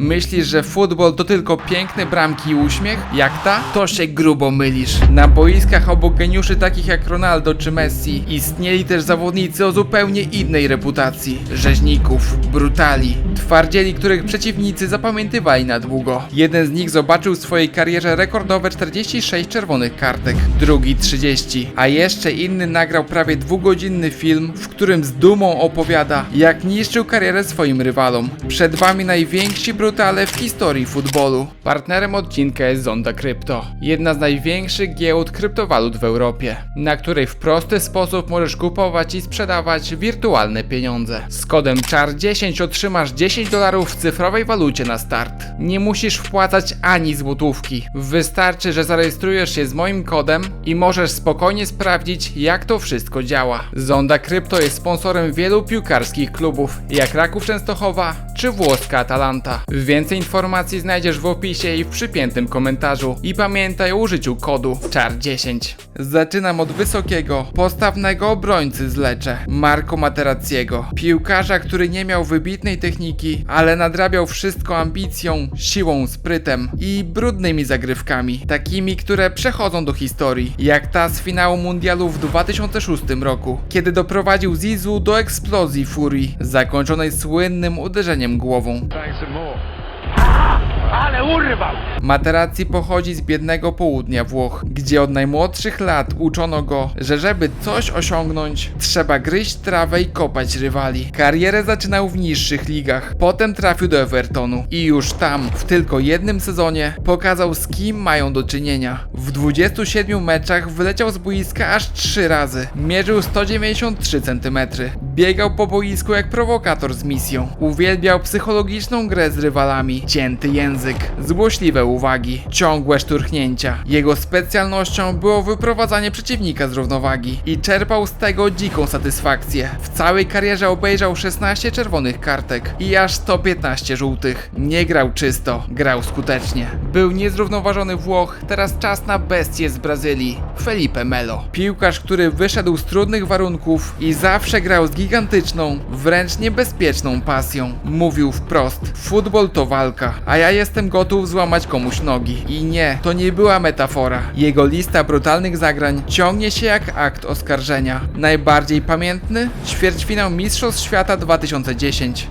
Myślisz, że futbol to tylko piękne bramki i uśmiech? Jak ta? To się grubo mylisz. Na boiskach obok geniuszy takich jak Ronaldo czy Messi istnieli też zawodnicy o zupełnie innej reputacji. Rzeźników, brutali, twardzieli, których przeciwnicy zapamiętywali na długo. Jeden z nich zobaczył w swojej karierze rekordowe 46 czerwonych kartek, drugi 30, a jeszcze inny nagrał prawie dwugodzinny film, w którym z dumą opowiada, jak niszczył karierę swoim rywalom. Przed wami najwięksi brutale w historii futbolu. Partnerem odcinka jest Zonda Crypto, jedna z największych giełd kryptowalut w Europie, na której w prosty sposób możesz kupować i sprzedawać wirtualne pieniądze. Z kodem CHAR10 otrzymasz 10 dolarów w cyfrowej walucie na start. Nie musisz wpłacać ani złotówki. Wystarczy, że zarejestrujesz się z moim kodem i możesz spokojnie sprawdzić, jak to wszystko działa. Zonda Crypto jest sponsorem wielu piłkarskich klubów, jak Raków Częstochowa czy włoska Atalanta. Więcej informacji znajdziesz w opisie i w przypiętym komentarzu. I pamiętaj o użyciu kodu CHAR10. Zaczynam od wysokiego, postawnego obrońcy z Lecze, Marco Materazziego. Piłkarza, który nie miał wybitnej techniki, ale nadrabiał wszystko ambicją, siłą, sprytem i brudnymi zagrywkami, takimi, które przechodzą do historii, jak ta z finału mundialu w 2006 roku, kiedy doprowadził Zizu do eksplozji furii, zakończonej słynnym uderzeniem głową. Ale urwał! Materazzi pochodzi z biednego południa Włoch, gdzie od najmłodszych lat uczono go, że żeby coś osiągnąć, trzeba gryźć trawę i kopać rywali. Karierę zaczynał w niższych ligach, potem trafił do Evertonu i już tam, w tylko jednym sezonie, pokazał z kim mają do czynienia. W 27 meczach wyleciał z boiska aż 3 razy, mierzył 193 cm, biegał po boisku jak prowokator z misją, uwielbiał psychologiczną grę z rywalami, cięty język, złośliwe uwagi, ciągłe szturchnięcia. Jego specjalnością było wyprowadzanie przeciwnika z równowagi i czerpał z tego dziką satysfakcję. W całej karierze obejrzał 16 czerwonych kartek i aż 115 żółtych. Nie grał czysto, grał skutecznie. Był niezrównoważony Włoch, teraz czas na bestię z Brazylii. Felipe Melo. Piłkarz, który wyszedł z trudnych warunków i zawsze grał z gigantyczną, wręcz niebezpieczną pasją. Mówił wprost: futbol to walka, a ja jestem gotów złamać komuś nogi. I nie, to nie była metafora. Jego lista brutalnych zagrań ciągnie się jak akt oskarżenia. Najbardziej pamiętny? Ćwierćfinał Mistrzostw Świata 2010.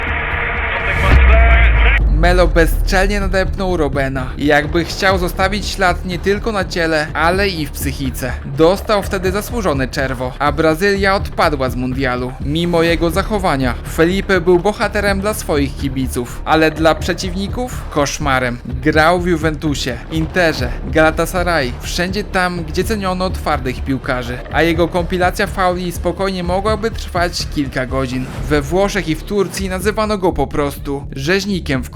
Melo bezczelnie nadepnął Robena. Jakby chciał zostawić ślad nie tylko na ciele, ale i w psychice. Dostał wtedy zasłużone czerwo, a Brazylia odpadła z mundialu. Mimo jego zachowania, Felipe był bohaterem dla swoich kibiców, ale dla przeciwników koszmarem. Grał w Juventusie, Interze, Galatasaray, wszędzie tam, gdzie ceniono twardych piłkarzy, a jego kompilacja fauli spokojnie mogłaby trwać kilka godzin. We Włoszech i w Turcji nazywano go po prostu rzeźnikiem w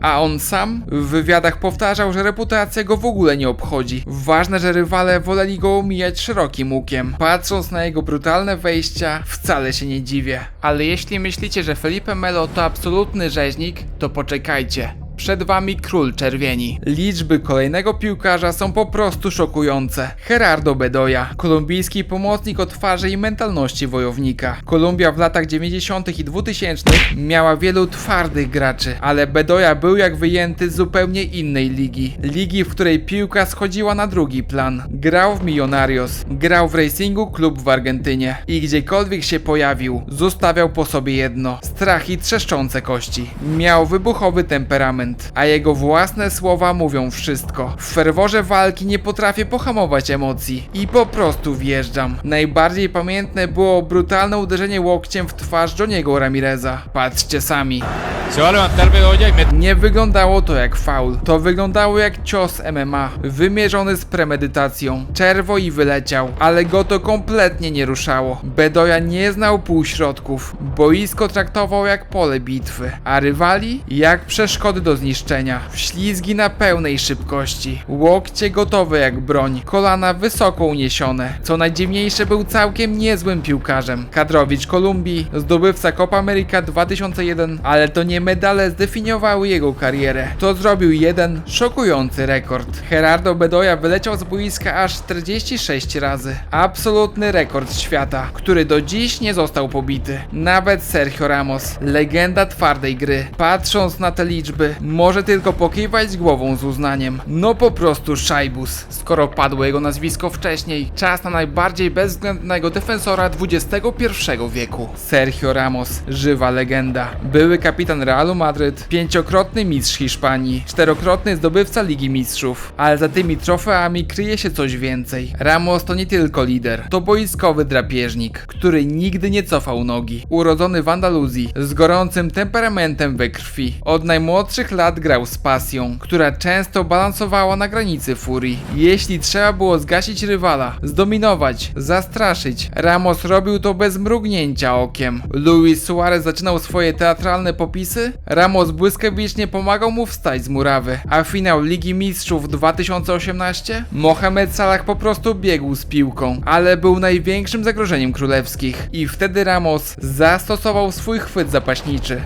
a on sam w wywiadach powtarzał, że reputacja go w ogóle nie obchodzi. Ważne, że rywale woleli go omijać szerokim łukiem. Patrząc na jego brutalne wejścia, wcale się nie dziwię. Ale jeśli myślicie, że Felipe Melo to absolutny rzeźnik, to poczekajcie. Przed wami król czerwieni. Liczby kolejnego piłkarza są po prostu szokujące. Gerardo Bedoya, kolumbijski pomocnik o twarzy i mentalności wojownika. Kolumbia w latach 90. i 2000 miała wielu twardych graczy, ale Bedoya był jak wyjęty z zupełnie innej ligi. Ligi, w której piłka schodziła na drugi plan. Grał w Millonarios, grał w Racingu Klub w Argentynie i gdziekolwiek się pojawił, zostawiał po sobie jedno: strach i trzeszczące kości. Miał wybuchowy temperament, a jego własne słowa mówią wszystko. W ferworze walki nie potrafię pohamować emocji i po prostu wjeżdżam. Najbardziej pamiętne było brutalne uderzenie łokciem w twarz Johniego Ramireza. Patrzcie sami. Levantar Bedoya Nie wyglądało to jak faul. To wyglądało jak cios MMA, wymierzony z premedytacją. Czerwo i wyleciał, ale go to kompletnie nie ruszało. Bedoya nie znał półśrodków. Boisko traktował jak pole bitwy, a rywali jak przeszkody do zniszczenia. Wślizgi na pełnej szybkości. Łokcie gotowe jak broń, kolana wysoko uniesione. Co najdziwniejsze był całkiem niezłym piłkarzem. Kadrowicz Kolumbii, zdobywca Copa America 2001, ale to nie medale zdefiniowały jego karierę. To zrobił jeden szokujący rekord. Gerardo Bedoya wyleciał z boiska aż 46 razy. Absolutny rekord świata, który do dziś nie został pobity. Nawet Sergio Ramos, legenda twardej gry, patrząc na te liczby, może tylko pokiwać głową z uznaniem. No po prostu szajbus. Skoro padło jego nazwisko wcześniej, czas na najbardziej bezwzględnego defensora XXI wieku. Sergio Ramos, żywa legenda. Były kapitan Realu Madryt, pięciokrotny mistrz Hiszpanii, czterokrotny zdobywca Ligi Mistrzów. Ale za tymi trofeami kryje się coś więcej. Ramos to nie tylko lider, to boiskowy drapieżnik, który nigdy nie cofał nogi. Urodzony w Andaluzji, z gorącym temperamentem we krwi. Od najmłodszych lat grał z pasją, która często balansowała na granicy furii. Jeśli trzeba było zgasić rywala, zdominować, zastraszyć, Ramos robił to bez mrugnięcia okiem. Luis Suarez zaczynał swoje teatralne popisy, Ramos błyskawicznie pomagał mu wstać z murawy, a finał Ligi Mistrzów 2018? Mohamed Salah po prostu biegł z piłką, ale był największym zagrożeniem królewskich i wtedy Ramos zastosował swój chwyt zapaśniczy.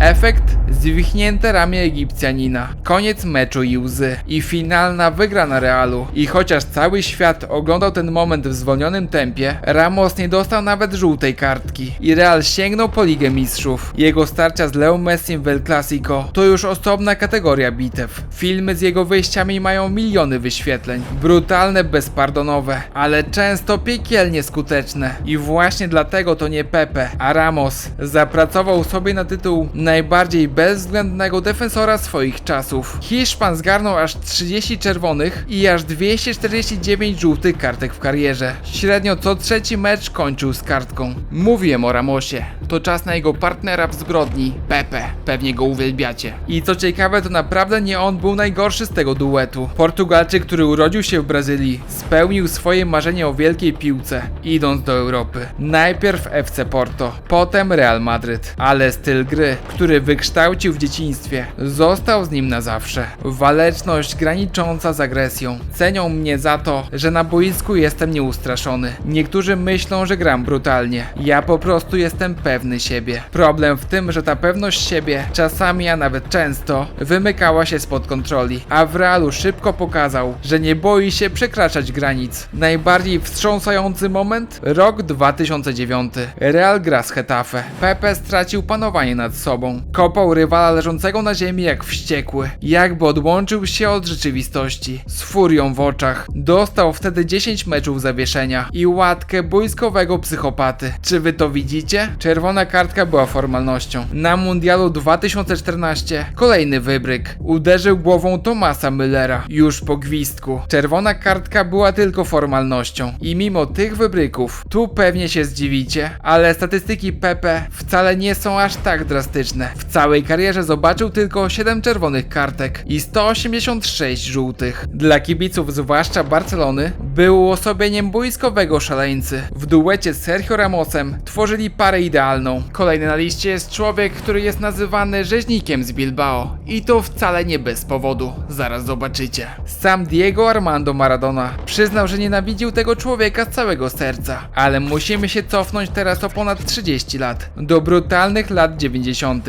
Efekt? Zwichnięte ramię Egipcjanina. Koniec meczu i łzy. I finalna wygrana Realu. I chociaż cały świat oglądał ten moment w zwolnionym tempie, Ramos nie dostał nawet żółtej kartki. I Real sięgnął po Ligę Mistrzów. Jego starcia z Leo Messim w El Clasico to już osobna kategoria bitew. Filmy z jego wyjściami mają miliony wyświetleń. Brutalne, bezpardonowe, ale często piekielnie skuteczne. I właśnie dlatego to nie Pepe, a Ramos zapracował sobie na tytuł najbardziej bezwzględnego defensora swoich czasów. Hiszpan zgarnął aż 30 czerwonych i aż 249 żółtych kartek w karierze. Średnio co trzeci mecz kończył z kartką. Mówiłem o Ramosie. To czas na jego partnera w zbrodni, Pepe. Pewnie go uwielbiacie. I co ciekawe, to naprawdę nie on był najgorszy z tego duetu. Portugalczyk, który urodził się w Brazylii, spełnił swoje marzenie o wielkiej piłce, idąc do Europy. Najpierw FC Porto, potem Real Madryt. Ale styl gry, który wykształcił w dzieciństwie, został z nim na zawsze. Waleczność granicząca z agresją. Cenią mnie za to, że na boisku jestem nieustraszony. Niektórzy myślą, że gram brutalnie. Ja po prostu jestem pewny siebie. Problem w tym, że ta pewność siebie, czasami, a nawet często, wymykała się spod kontroli. A w realu szybko pokazał, że nie boi się przekraczać granic. Najbardziej wstrząsający moment? Rok 2009. Real gra z Hetafe. Pepe stracił panowanie nad sobą. Kopał rywala leżącego na ziemi jak wściekły. Jakby odłączył się od rzeczywistości. Z furią w oczach. Dostał wtedy 10 meczów zawieszenia i łatkę boiskowego psychopaty. Czy wy to widzicie? Czerwona kartka była formalnością. Na mundialu 2014 kolejny wybryk. Uderzył głową Tomasa Müllera. Już po gwizdku. Czerwona kartka była tylko formalnością. I mimo tych wybryków, tu pewnie się zdziwicie, ale statystyki Pepe wcale nie są aż tak drastyczne. W całej karierze zobaczył tylko 7 czerwonych kartek i 186 żółtych. Dla kibiców, zwłaszcza Barcelony, był uosobieniem boiskowego szaleńcy. W duecie z Sergio Ramosem tworzyli parę idealną. Kolejny na liście jest człowiek, który jest nazywany rzeźnikiem z Bilbao. I to wcale nie bez powodu. Zaraz zobaczycie. Sam Diego Armando Maradona przyznał, że nienawidził tego człowieka z całego serca. Ale musimy się cofnąć teraz o ponad 30 lat. Do brutalnych lat 90.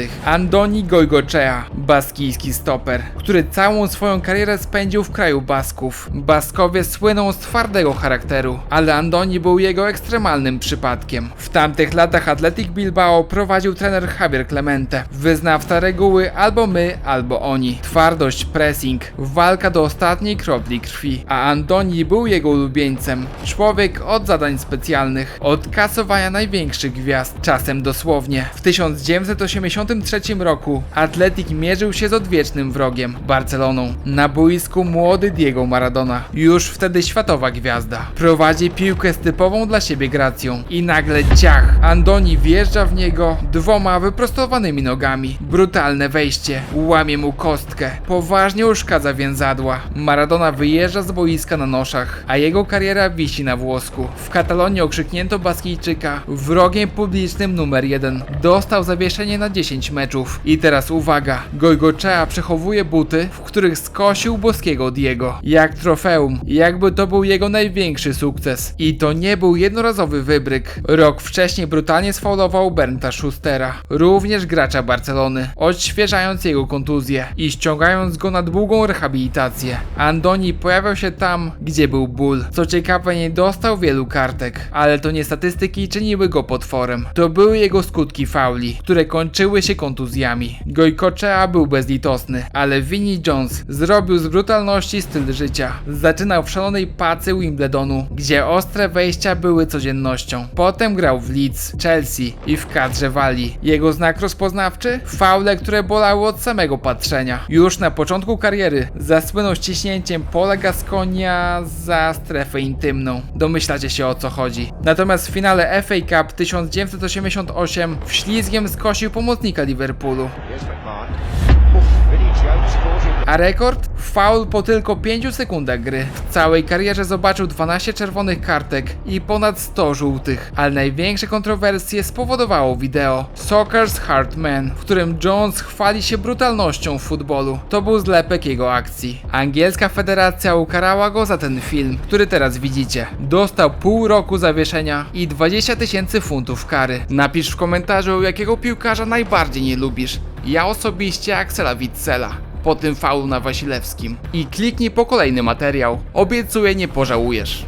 Andoni Goigochea, baskijski stoper, który całą swoją karierę spędził w kraju Basków. Baskowie słyną z twardego charakteru, ale Andoni był jego ekstremalnym przypadkiem. W tamtych latach Athletic Bilbao prowadził trener Javier Clemente, wyznawca reguły albo my, albo oni. Twardość, pressing, walka do ostatniej kropli krwi, a Andoni był jego ulubieńcem. Człowiek od zadań specjalnych, od kasowania największych gwiazd, czasem dosłownie. W 1983 roku Atletik mierzył się z odwiecznym wrogiem, Barceloną. Na boisku młody Diego Maradona, już wtedy światowa gwiazda. Prowadzi piłkę z typową dla siebie gracją i nagle ciach, Andoni wjeżdża w niego dwoma wyprostowanymi nogami. Brutalne wejście, łamie mu kostkę, poważnie uszkadza więzadła. Maradona wyjeżdża z boiska na noszach, a jego kariera wisi na włosku. W Katalonii okrzyknięto Baskijczyka wrogiem publicznym numer jeden. Dostał zawieszenie na 10 meczów. I teraz uwaga, Goigochea przechowuje buty, w których skosił boskiego Diego. Jak trofeum, jakby to był jego największy sukces. I to nie był jednorazowy wybryk. Rok wcześniej brutalnie sfaulował Bernta Schustera, również gracza Barcelony, odświeżając jego kontuzję i ściągając go na długą rehabilitację. Andoni pojawiał się tam, gdzie był ból. Co ciekawe, nie dostał wielu kartek, ale to nie statystyki czyniły go potworem. To były jego skutki fauli, które kończyły się kontuzjami. Goikochea był bezlitosny, ale Vinnie Jones zrobił z brutalności styl życia. Zaczynał w szalonej pacy Wimbledonu, gdzie ostre wejścia były codziennością. Potem grał w Leeds, Chelsea i w kadrze Walii. Jego znak rozpoznawczy? Faule, które bolały od samego patrzenia. Już na początku kariery zasłynął ściśnięciem pola Gasconia za strefę intymną. Domyślacie się o co chodzi. Natomiast w finale FA Cup 1988 wślizgiem skosił pomocnika Liverpoolu. Solo. Hier ist McMahon. A rekord? Faul po tylko 5 sekundach gry. W całej karierze zobaczył 12 czerwonych kartek i ponad 100 żółtych. Ale największe kontrowersje spowodowało wideo Soccer's Hard Man, w którym Jones chwali się brutalnością w futbolu. To był zlepek jego akcji. Angielska federacja ukarała go za ten film, który teraz widzicie. Dostał pół roku zawieszenia i 20 tysięcy funtów kary. Napisz w komentarzu, jakiego piłkarza najbardziej nie lubisz. Ja osobiście Axela Witzela po tym faulu na Wasilewskim. I kliknij po kolejny materiał. Obiecuję, nie pożałujesz.